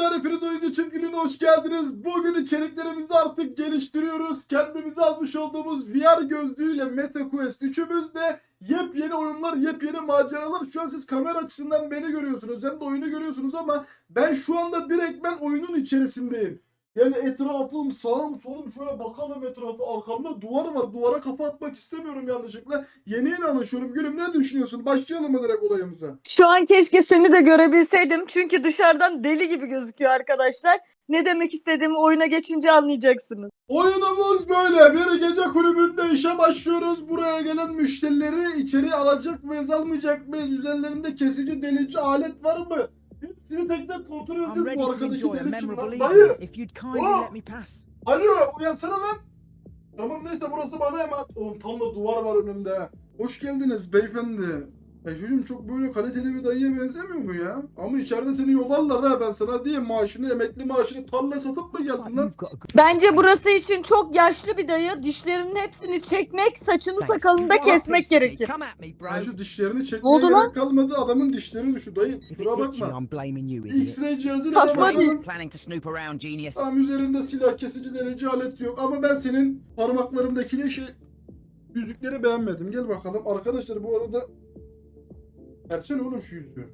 Arkadaşlar hepiniz oyuncu çiftliğine hoş geldiniz. Bugün içeriklerimizi artık geliştiriyoruz. Kendimize almış olduğumuz VR gözlüğüyle MetaQuest üçümüzde yepyeni oyunlar, yepyeni maceralar. Şu an siz kamera açısından beni görüyorsunuz. Hem de oyunu görüyorsunuz ama ben şu anda direkt ben oyunun içerisindeyim. Yani etrafım, sağım, solum şöyle bakalım etrafı. Arkamda duvar var. Duvara kafa atmak istemiyorum yanlışlıkla. Yeni yeni alışıyorum. Gülüm ne düşünüyorsun? Başlayalım mı direkt olayımıza? Şu an keşke seni de görebilseydim. Çünkü dışarıdan deli gibi gözüküyor arkadaşlar. Ne demek istediğimi oyuna geçince anlayacaksınız. Oyunumuz böyle. Bir gece kulübünde işe başlıyoruz. Buraya gelen müşterileri içeri alacak mıyız, almayacak mıyız? Üzerlerinde kesici, delici alet var mı? Hepsini tek tek kontrol I'm ready Bu to enjoy a kim memorable lan? Dayı! evening if you'd kindly Oh! let me pass. Alo uyansana lan. Tamam neyse burası bana emanet. Oğlum tam da duvar var önümde. Hoş geldiniz beyefendi. E çocuğum çok böyle kaliteli bir dayıya benzemiyor mu ya? Ama içeride seni yollarlar ha ben sana diyeyim maaşını emekli maaşını tarla satıp mı geldin lan? Bence burası için çok yaşlı bir dayı. Dişlerinin hepsini çekmek, saçını sakalını da kesmek gerekir. Ben şu dişlerini çekmeye oldu gerek lan? kalmadı. Adamın dişleri düştü dayı. Kusura bakma. X-ray Saçma bakalım. değil. Planning to snoop around, genius. Tam üzerinde silah kesici delici alet yok. Ama ben senin parmaklarındaki şey yüzükleri beğenmedim. Gel bakalım. Arkadaşlar bu arada Versene oğlum şu yüzüğü.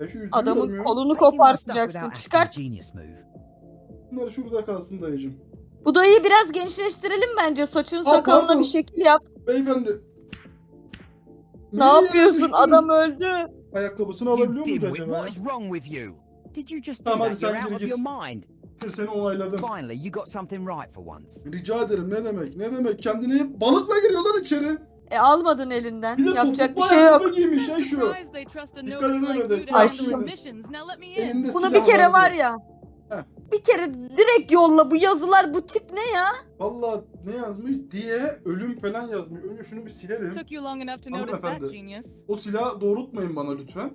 E şu yüzüğü Adamın vermiyor. kolunu kopartacaksın. Çıkart. Bunlar şurada kalsın dayıcım. Bu dayıyı biraz gençleştirelim bence. Saçını Aa, sakalına pardon. bir şekil yap. Beyefendi. Ne Niye yapıyorsun? Adam öldü. Ayakkabısını alabiliyor muyuz acaba? what is wrong with you? Did you just do Tamam, hadi that? You're sen out gir, of gir. your mind. Bir seni onayladım. Finally, you got something right for once. Rica ederim ne demek ne demek kendine yap- balıkla giriyorlar içeri. E almadın elinden. Bir de Yapacak topuklu bir şey yok. ayakkabı giymiş ya şu. Surprised they trust a Dikkat nobody like edemedi. you to Kaçtı. handle your missions. Now let me in. Elinde Bunu silah bir kere var ya. Heh. Bir kere direkt yolla. Bu yazılar bu tip ne ya? Valla ne yazmış diye ölüm falan yazmış. Önce şunu bir silelim. Took you long enough to notice that Hanımefendi. genius. O silahı doğrultmayın bana lütfen.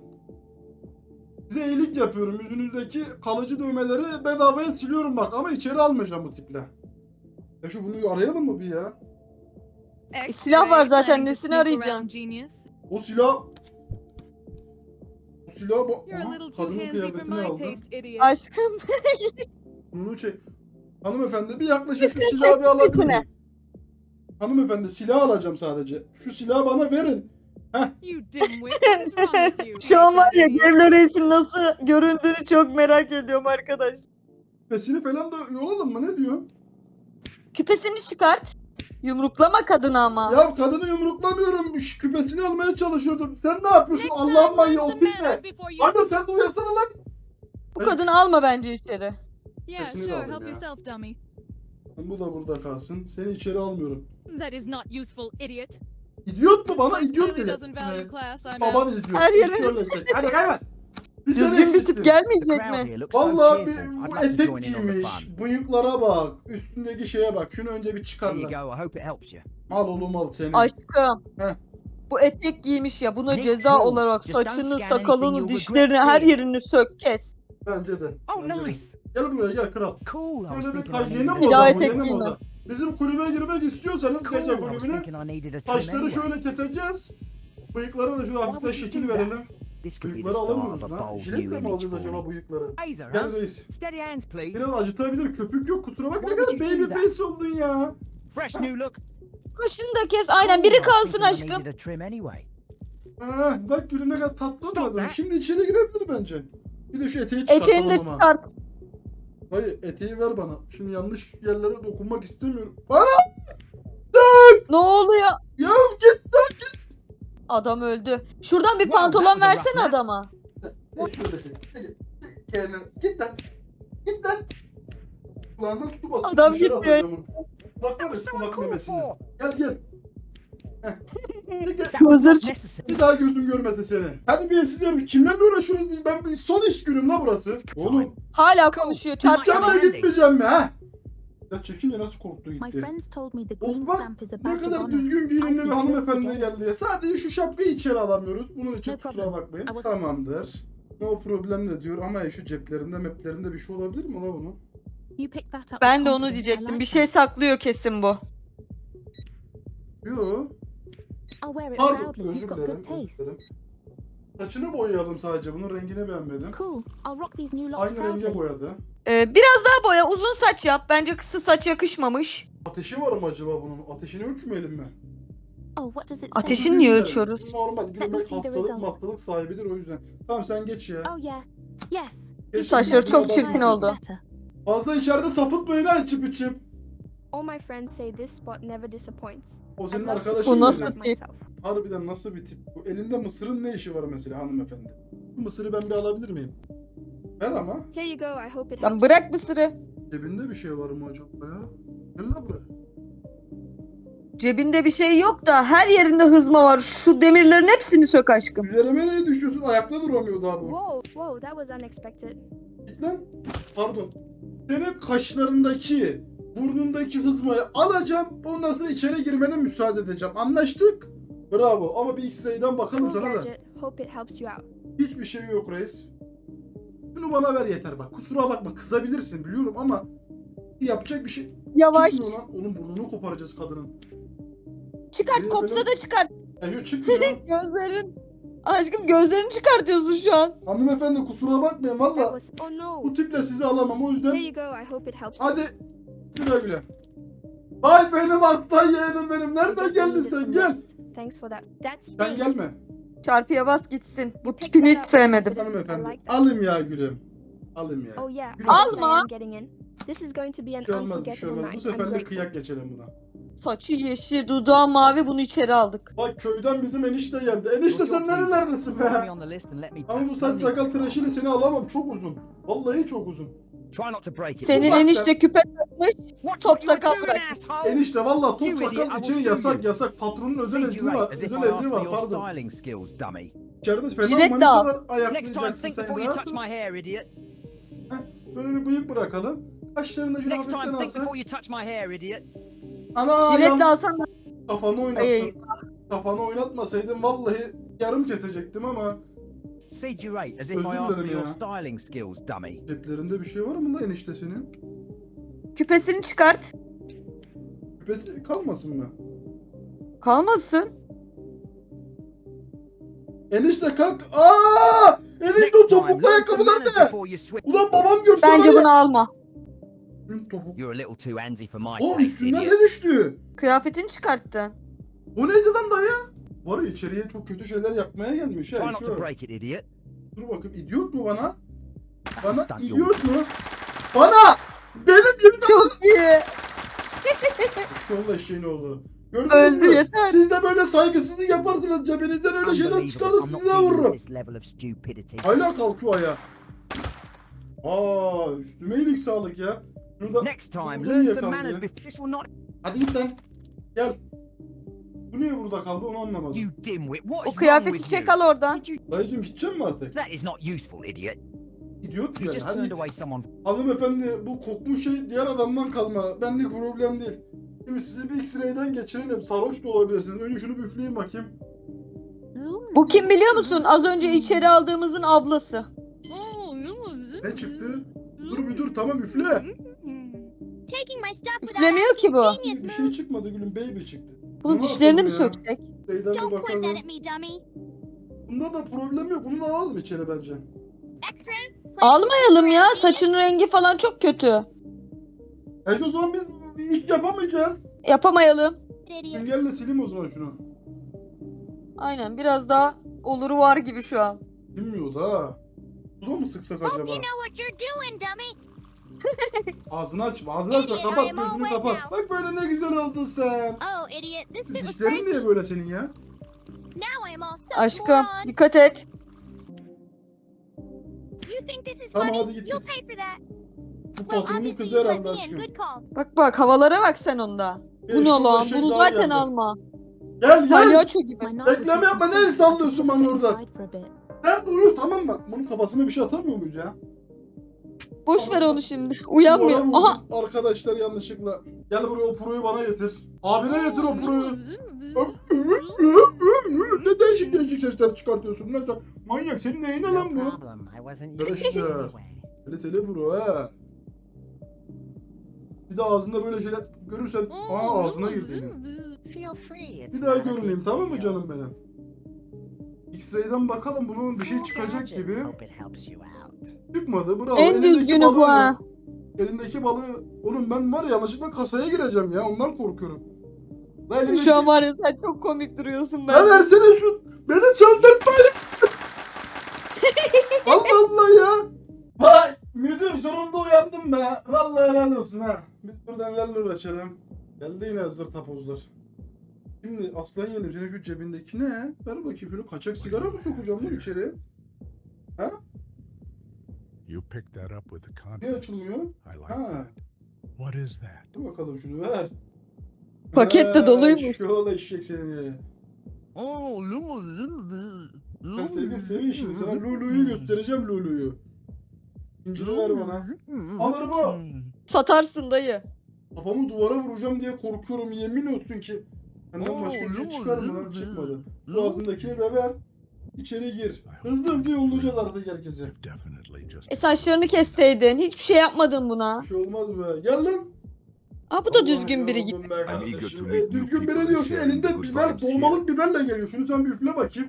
Size iyilik yapıyorum. Yüzünüzdeki kalıcı dövmeleri bedavaya siliyorum bak ama içeri almayacağım bu tiple. Ya şu bunu arayalım mı bir ya? E, silah var zaten, nesini arayacaksın? Genius. O silah... O silah bak... You're a Aha, little too kadının handsy for kıyafetini my aldı. taste, idiot. Aşkım. Bunu çek. Hanımefendi bir yaklaşık şu Üstüne silahı bir alabilir miyim? Hanımefendi silah alacağım sadece. Şu silahı bana verin. You dimwit. What is wrong with you? Şu an var ya? Devler Reis'in nasıl göründüğünü çok merak ediyorum arkadaş. Pesini falan da yolalım mı ne diyor? Küpesini çıkart. Yumruklama kadını ama. Ya kadını yumruklamıyorum. Şu Küpesini almaya çalışıyordum. Sen ne yapıyorsun? Time, manyağı o you Anne sen de uyasana lan. Bu kadını alma bence içeri. Yeah, sure. Help ya. yourself, dummy. Bu da burada kalsın. Seni içeri almıyorum. That is not useful, idiot. İdiot mu bana? This İdiot dedi. doesn't value Evet. class. I'm Baban idiot. Her yere- şöyle şey. Bir sene Düzgün bir eksiktin. tip gelmeyecek mi? Vallahi bir, bu etek giymiş. Bıyıklara bak. Üstündeki şeye bak. Şunu önce bir çıkar lan. Al oğlum al seni. Aşkım. Heh. Bu etek giymiş ya buna Nick ceza Troll. olarak Just don't saçını, scan anything sakalını, you'll dişlerini, regret her seeing. yerini sök kes. Bence de. Oh, Bence de. nice. Gel buraya gel kral. Cool. I was Böyle bir thinking I kay- yeni needed moda bu etek yeni moda. Bizim kulübe girmek istiyorsanız Cool. gece I was kulübüne thinking I needed a trim Saçları anyway. şöyle keseceğiz. Bıyıkları da şöyle would you şekil do that? verelim. This could be the Bıyıkları start alamıyoruz of a lan. bold Jiletle new mi image alacağız for acaba bıyıkları? Razor, Gel huh? reis. Steady hands, please. Biraz acıtabilir. Köpük yok kusura bakma. Why Gel would you baby that? face oldun ya. Fresh new look. Kaşını da kes. Aynen biri I was kalsın thinking I aşkım. needed a trim anyway. Ah, bak gülüm ne kadar tatlı Stop olmadı. that. Şimdi içeri girebilir bence. Bir de şu eteği çıkartalım Eteğini de ama. çıkart. Dayı eteği ver bana. Şimdi yanlış yerlere dokunmak istemiyorum. Bana Ne oluyor? ya. Adam öldü. Şuradan bir pantolon versene adama. Git. Lan. Git lan. Kulağından tutup atıp Adam dışarı gitmiyor. atacağım onu. Bak That var ya was so kulak for. Gel gel. Necessary. Bir daha gözüm görmesin seni. Hadi bir siz herif. Kimlerle uğraşıyoruz biz? Ben son iş günüm la burası. Oğlum. Hala konuşuyor. Çarpacağım Gideceğim mi Handy. gitmeyeceğim mi ha? Ya çekince nasıl korktu My gitti. friends told me the Of green bak stamp is a ne kadar düzgün giyinimli bir hanımefendi geldi ya. Sadece şu şapkayı içeri alamıyoruz. Bunun için No kusura problem. bakmayın. I was- Tamamdır. No problem ne diyor ama ya şu ceplerinde maplerinde bir şey olabilir mi la bunun? Ben de onu diyecektim. Bir şey saklıyor kesin bu. Yo. Pardon özür dilerim. özür dilerim. Saçını boyayalım sadece. Bunun rengini beğenmedim. Cool. I'll rock these new locks Aynı renge proudly. boyadı. Ee, biraz daha boya uzun saç yap. Bence kısa saç yakışmamış. Ateşi var mı acaba bunun? Ateşini ölçmeyelim mi? Oh, what does it say? Ateşini Bunu niye bilmiyorum. ölçüyoruz? Normal gülmek see the hastalık result. hastalık sahibidir o yüzden. Tamam sen geç ya. Oh yeah. Yes. Geç Saçları şimdi, çok çirkin oldu. Better. Fazla içeride sapıtmayın ha içip içip. All my friends say this spot never disappoints. O senin I'd love to arkadaşın Bu mıydı? nasıl- prove myself. Harbiden nasıl bir tip bu? Elinde mısırın ne işi var mesela hanımefendi? Bu mısırı ben bir alabilir miyim? Ver ama. Here you go. I hope it Lan helps. bırak mısırı. Cebinde bir şey var mı acaba ya? Gel lan buraya. Cebinde bir şey yok da her yerinde hızma var. Şu demirlerin hepsini sök aşkım. Üzerime ne düşüyorsun? Ayakta duramıyor daha bu. Whoa, whoa, that was unexpected. Git lan. Pardon. Senin kaşlarındaki, burnundaki hızmayı alacağım. Ondan sonra içeri girmene müsaade edeceğim. Anlaştık? Bravo. Ama bir X-ray'den bakalım Cool sana da. gadget. Hope it helps you out. Hiçbir şey yok reis. Şunu bana ver yeter bak. Kusura bakma kızabilirsin biliyorum ama yapacak bir şey Yavaş. çıkmıyor lan. Onun burnunu koparacağız kadının. Çıkart Böyle- kopsa böyle- da çıkart. Ejo çıkmıyor. Gözlerin. Aşkım gözlerini çıkartıyorsun şu an. Hanımefendi kusura bakmayın valla. was. Oh no. Bu tiple sizi alamam o yüzden. Hadi güle güle. Vay benim aslan yeğenim benim. Nereden geldin sen gel. rest. Thanks for that. That Sen gelme. Çarpıya bas gitsin. Bu tipini hiç sevmedim. Hanımefendi. Alayım ya gülüm. Alayım ya. Oh yeah. Gülüm. Alma. This is going to be an Bir şey olmaz bir şey olmaz. Bu seferlik grateful. kıyak geçelim buna. Saçı yeşil, dudağı mavi bunu içeri aldık. Bak köyden bizim enişte geldi. Enişte sen nerelerdesin be? Ama bu saç sakal tıraşıyla seni alamam. Çok uzun. Vallahi çok uzun. Try not to break it. Senin enişte küpe takmış. What top you sakal doing, bırak. asshole? Enişte valla top You idiot, I sakal will için sue yasak you. yasak. Patronun özel you var. right, as if Özel I asked var for your pardon. styling skills, dummy. İçeride fena Jilet de manitalar Next time, ayaklayacaksın think sen before you touch my hair, idiot. Böyle bir bıyık bırakalım. Kaşlarını şöyle Next hafiften time, think alsak. before you touch my hair, idiot. Ana Jiletle yan- alsan da kafanı Ay, oynattın. Kafanı oynatmasaydın vallahi yarım kesecektim ama Right, as if Özür I asked for dilerim your ya. styling skills, dummy. ceplerinde bir şey var mı lan enişte senin? küpesini çıkart. Küpesi kalmasın mı? Kalmasın. Enişte kalk. Aa! Enişte Next o time, topuklu learn some ayakkabılar manners ne? before you switch. Ulan babam gördü Bence ya. bunu alma. Topuk. You're a little too handsy for my O taste, üstünden idiot. ne düştü? Kıyafetini çıkarttı. O neydi lan dayı? Var ya içeriye çok kötü şeyler yapmaya gelmiş Try ha. not Şu. to break it, idiot. Dur bakayım idiot mu bana? Bana idiot mu? Bana! Benim yemin Çok iyi. Yolda eşeğin oğlu. Gördünüz Öldü mü? yeter. Siz de böyle saygısızlık yaparsınız cebinizden öyle şeyler çıkarır not dealing with vururum. Hala kalkıyor ayağa. Aa üstüme iyilik sağlık ya. Şunu da... Next time, learn some manners ya? before... This will not... Hadi git lan. Gel. Bu niye burada kaldı onu anlamadım. You dimwit, what O is wrong kıyafeti with çek al oradan. Did you... Dayıcım gideceğim mi artık? That is not useful, idiot. İdiot You yani. just Hadi turned git. away someone... Hanımefendi bu kokmuş şey diğer adamdan kalma. Benlik problem değil. Şimdi sizi bir X-ray'den geçirelim. Sarhoş da olabilirsiniz. Önce şunu bir üfleyin bakayım. Bu kim biliyor musun? Az önce içeri aldığımızın ablası. Ne çıktı? Dur bir dur tamam üfle. Taking my stuff Üflemiyor ki bu. Bir şey çıkmadı gülüm baby çıktı. Bunun Ne dişlerini mi yapalım ya? söksek? Şeyden bir Don't point bakalım. that at me, dummy. Bunda da problem yok. Bunu da alalım içeri bence. X-ray? Almayalım ya. Saçının rengi falan çok kötü. E o zaman biz ilk yapamayacağız. Yapamayalım. Idiot. Süngerle sileyim o zaman şunu. Aynen biraz daha oluru var gibi şu an. Bilmiyor da. Suda mı sıksak Hope acaba? you know what you're doing, dummy. Ağzını açma, ağzını açma. Idiot, Kapat, all gözünü wet kapat. now. Bak böyle ne güzel oldun sen. Oh, idiot. This bit was Dişlerin crazy. niye böyle senin ya? Now I am all so Aşkım moron. dikkat et. You think this is Tamam, funny? hadi git, You'll git. pay for that. Bu Well, patronun obviously kızı you let herhalde me in. aşkım. Good call. Bak bak havalara bak sen onda. Gel Bu ne şurada lan? şey Bunu daha zaten geldi. alma. Gel gel. Palyaço gibi. Was yapma, ne sallıyorsun bana just orada? stay inside for a bit. Sen uyu tamam mı? Bunun kafasına bir şey atamıyor muyuz ya? Boş ver onu şimdi. Uyanmıyor. Aha. Arkadaşlar yanlışlıkla. Gel buraya o proyu bana getir. Abine getir o proyu. ne değişik değişik sesler çıkartıyorsun lan sen. Manyak senin neyine lan bu? Arkadaşlar. tele bro ha. Bir de ağzında böyle şeyler görürsen aa ağzına girdi Bir daha big tamam mı canım benim? X-ray'den bakalım bunun bir şey çıkacak gibi. Çıkmadı bravo. En Elindeki düzgünü balığı bu ha. Elindeki balığı. Oğlum ben var ya yanlışlıkla kasaya gireceğim ya ondan korkuyorum. La elindeki... Şu an var ya sen çok komik duruyorsun Ya ben. versene şu. Beni çaldırtmayın. Allah Allah ya. Vay müdür sonunda uyandım be. Vallahi helal olsun ha. Biz burada nelerle uğraşalım. Geldi yine zır tapozlar. Şimdi aslan yeğenim senin şu cebindeki ne? Ver bakayım şunu kaçak sigara mı sokacağım lan içeri? You picked that up with the Niye contents. açılmıyor? I like Ha. that. What is that? Dur bakalım şunu ver. Paket de Ha, doluymuş. Şöyle eşek seni. Oh, Ben sevdim senin işini. Sana Lulu'yu göstereceğim Lulu'yu. İncili ver bana. Alır bu. Satarsın dayı. Kafamı duvara vuracağım diye korkuyorum. Yemin olsun ki. Benden başka bir şey çıkar mı lan? Çıkmadı. Boğazındakini de ver. İçeri gir. Hızlı hızlı yollayacağız artık herkese. E saçlarını kesseydin. Hiçbir şey yapmadın buna. Bir şey olmaz be. Gel lan. Aa bu da Allah düzgün biri gibi. E, düzgün biri diyorsun elinde biber, dolmalık biberle geliyor. Şunu sen bir üfle bakayım.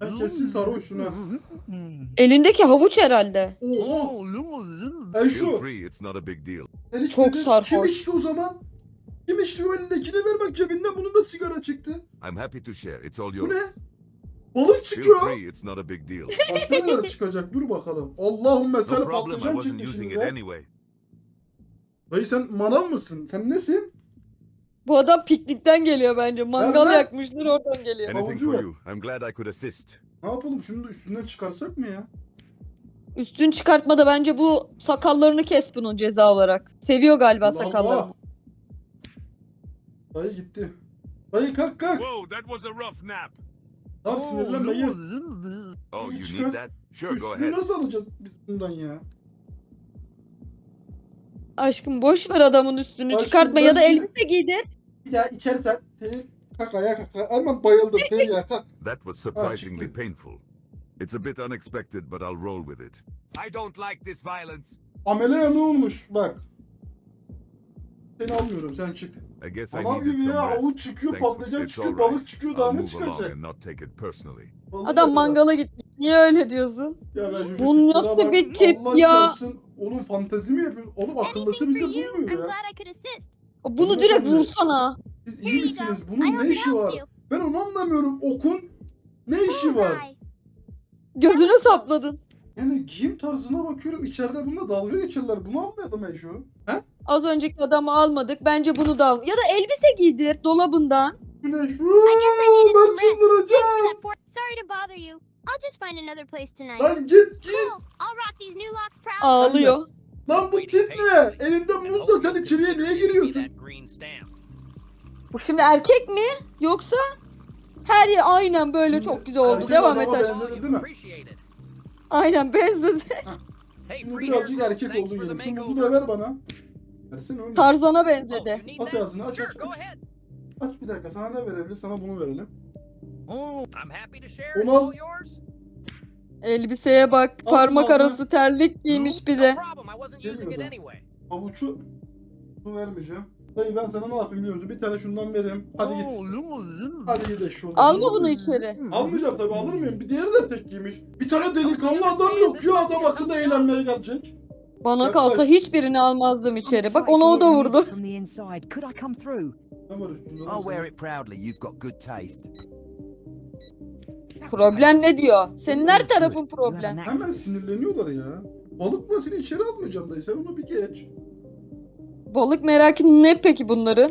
Ben kesin sarhoşsun ha. Elindeki havuç herhalde. Oha. E şu. Sen. Çok Kim sarhoş. içti o zaman? Kim o elindekini ver bak cebinden bunun da sigara çıktı. I'm happy to share. It's all Bu ne? yours. Balık Feel çıkıyor. free, it's not a big deal. Başka neler çıkacak dur bakalım. Allahümme No sen problem, I patlıcan wasn't çıktı using şimdi. it anyway. Dayı sen manav mısın? Sen nesin? Bu adam piknikten geliyor bence. Mangal Nerede? yakmışlar oradan geliyor. Anything for ver. you. I'm glad I could assist. Ne yapalım şunu da üstünden çıkarsak mı ya? Üstün çıkartmada bence bu sakallarını kes bunun ceza olarak. Seviyor galiba Allah sakallarını. Allah. Dayı gitti. Dayı kalk kalk. Whoa, that was a rough nap. Tam sinirlenme gel. Oh, you need that? Sure, go Üstünü ahead. nasıl alacağız biz bundan ya? Aşkım boş ver adamın üstünü Aşkım, çıkartma ya da elbise giydir. Bir daha içersen seni kalk ayağa kalk. Hemen bayıldım seni ya kalk. That was surprisingly painful. It's a bit unexpected, but I'll roll with it. I don't like this violence. Amele ne olmuş bak. Seni almıyorum sen çık. I guess I needed gibi ya some rest. çıkıyor Thanks, patlıcan it's çıkıyor all right. balık çıkıyor daha I'll ne move along çıkacak? and not take it personally. Vallahi Adam mangala gitmiş. Niye öyle diyorsun? Ya ben şu Bu tiplere nasıl bak, bir tip Allah ya? çarpsın. Oğlum fantezi mi yapıyorsun? Oğlum akıllısı you. I'm bulmuyor ya. glad I could assist. Bunu direkt vursana. Siz Here iyi you go. misiniz? I Bunun hope ne it işi var? you. Ben onu anlamıyorum. Okun ne işi var? Bullseye. Gözüne sapladın. Yani giyim tarzına bakıyorum. İçeride bununla dalga geçerler. Bunu almayalım Ejo. He? Az önceki adamı almadık. Bence bunu da al. Ya da elbise giydir dolabından. Bu ne? Şu needed ben çıldıracağım. Sorry to bother you. I'll just find another place tonight. Lan git git. Cool. I'll rock these new locks proud. Ağlıyor. Lan bu tip ne? Elinde muzla sen içeriye niye giriyorsun? Bu şimdi erkek mi? Yoksa her yer aynen böyle çok güzel oldu. Erkek Devam et adama aşkım. benzedi değil mi? Aynen benzedi. Şimdi birazcık erkek oldu yine. Şu muzu da ver bana. Tarzana benzedi. At ağzını aç aç aç. Aç bir dakika sana ne verebilir? Sana bunu verelim. Al. Elbiseye bak. Al Parmak ağzına. arası terlik giymiş bir de. Bunu vermeyeceğim. Dayı ben sana ne yapayım biliyor musun? Bir tane şundan vereyim. Hadi git. Hadi git eşşoğlu. Alma bunu içeri. Almayacağım tabii alır mıyım? Bir diğeri de tek giymiş. Bir tane delikanlı adam yok ya adam akıllı eğlenmeye gelecek. Bana kalsa Yaklaş. hiçbirini almazdım içeri. Bak ona o da vurdu. From the inside. Could I come through? Ne var üstünde? lan I'll wear senin? it proudly. You've got good taste. Problem ne diyor? Senin her tarafın problem. Hemen sinirleniyorlar ya. Balıkla seni içeri almayacağım dayı. Sen onu bir geç. Balık merakı ne peki bunların?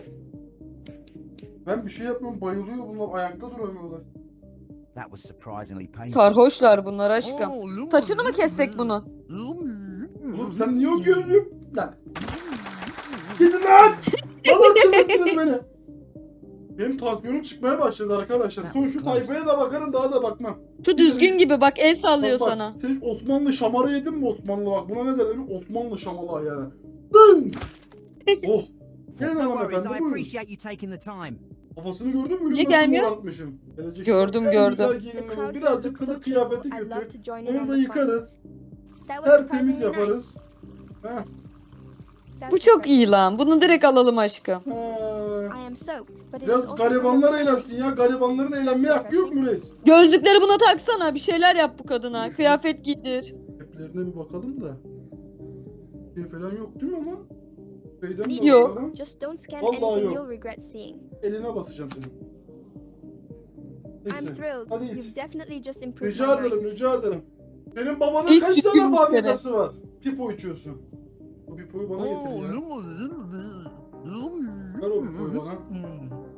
Ben bir şey yapmıyorum. Bayılıyor bunlar. Ayakta duramıyorlar. That was surprisingly painful. Sarhoşlar bunlar aşkım. Saçını mı kessek bunun? Oğlum sen niye o gözlüğü... Lan. Gidin lan! Valla çıldırttınız beni. Benim tansiyonum çıkmaya başladı arkadaşlar. Son şu tayfaya da bakarım daha da bakmam. Şu düzgün gibi bak el sallıyor Bak bak, sana. Sen hiç Osmanlı şamarı yedin mi Osmanlı bak. Buna ne derler? Osmanlı şamalı yani. Dın! oh. Gelin hanımefendi buyurun. Kafasını gördün mü? Niye gelmiyor? Gelecek Gördüm, gördüm. güzel Birazcık kılık kıyafeti kötü. Onu on da yıkarız. Tertemiz yaparız. Heh. Bu çok iyi lan. Bunu direkt alalım aşkım. Ha, Biraz garibanlar eğlensin ya. Garibanların eğlenmeye hakkı yok mu reis? Gözlükleri buna taksana. Bir şeyler yap bu kadına. Kıyafet giydir. Heplerine bir bakalım da. Bir şey falan yok değil mi ama? Şeyden de Yok. bakalım. Vallahi yok. Eline basacağım senin. I'm Neyse. Hadi git. Rica ederim, rica ederim. Senin babanın İlk kaç tane gittiğimiz fabrikası var? Pipo içiyorsun. Bu pipoyu bana getir ya. Ver o pipoyu bana.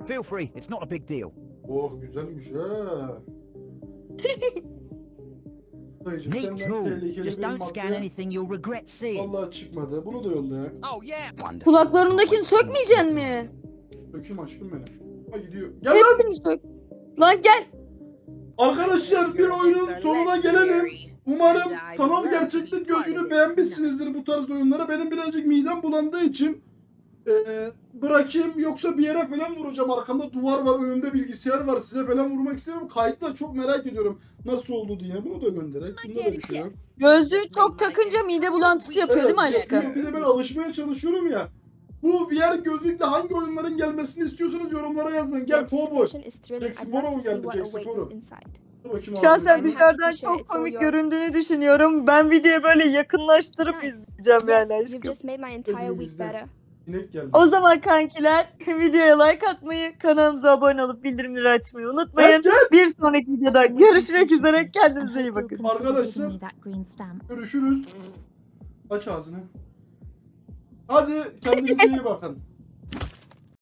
Feel free, it's not a big deal. Oh güzelmiş ha. Dayıcım Neat senden tool. tehlikeli Just bir don't scan madde anything you'll regret seeing. vallahi çıkmadı. Bunu da yolla ya. Oh yeah. Wonderful. Kulaklarındakini sökmeyeceksin mi? Döküm aşkım benim. Ha gidiyor. Gel lan. Hepsini sök. Lan gel. Arkadaşlar bir oyunun sonuna gelelim. Umarım sanal gerçeklik gözünü beğenmişsinizdir bu tarz oyunlara. Benim birazcık midem bulandığı için eee, bırakayım yoksa bir yere falan vuracağım. Arkamda duvar var, önümde bilgisayar var. Size falan vurmak istemiyorum. Kayıt da çok merak ediyorum nasıl oldu diye. Bunu da gönderek. Bunda da bir şey yok. Gözlüğü çok takınca mide bulantısı yapıyor değil mi Evet, aşkım? Bir de ben alışmaya çalışıyorum ya. Bu VR gözlükle hangi oyunların gelmesini istiyorsanız yorumlara yazın. Gel thrilling. Jack Sparrow geldi, Jack Sparrow. Şahsen dışarıdan Appreciate çok so komik yours. göründüğünü düşünüyorum. Ben videoyu böyle yakınlaştırıp Nice. izleyeceğim yani Yes, you've aşkım. just made my entire week Elimizde. better. İnek geldi. O zaman kankiler videoya like atmayı, kanalımıza abone olup bildirimleri açmayı unutmayın. gel. Bir sonraki videoda görüşmek üzere. Kendinize iyi bakın. Arkadaşlar görüşürüz. Aç ağzını. Hadi kendinize iyi bakın.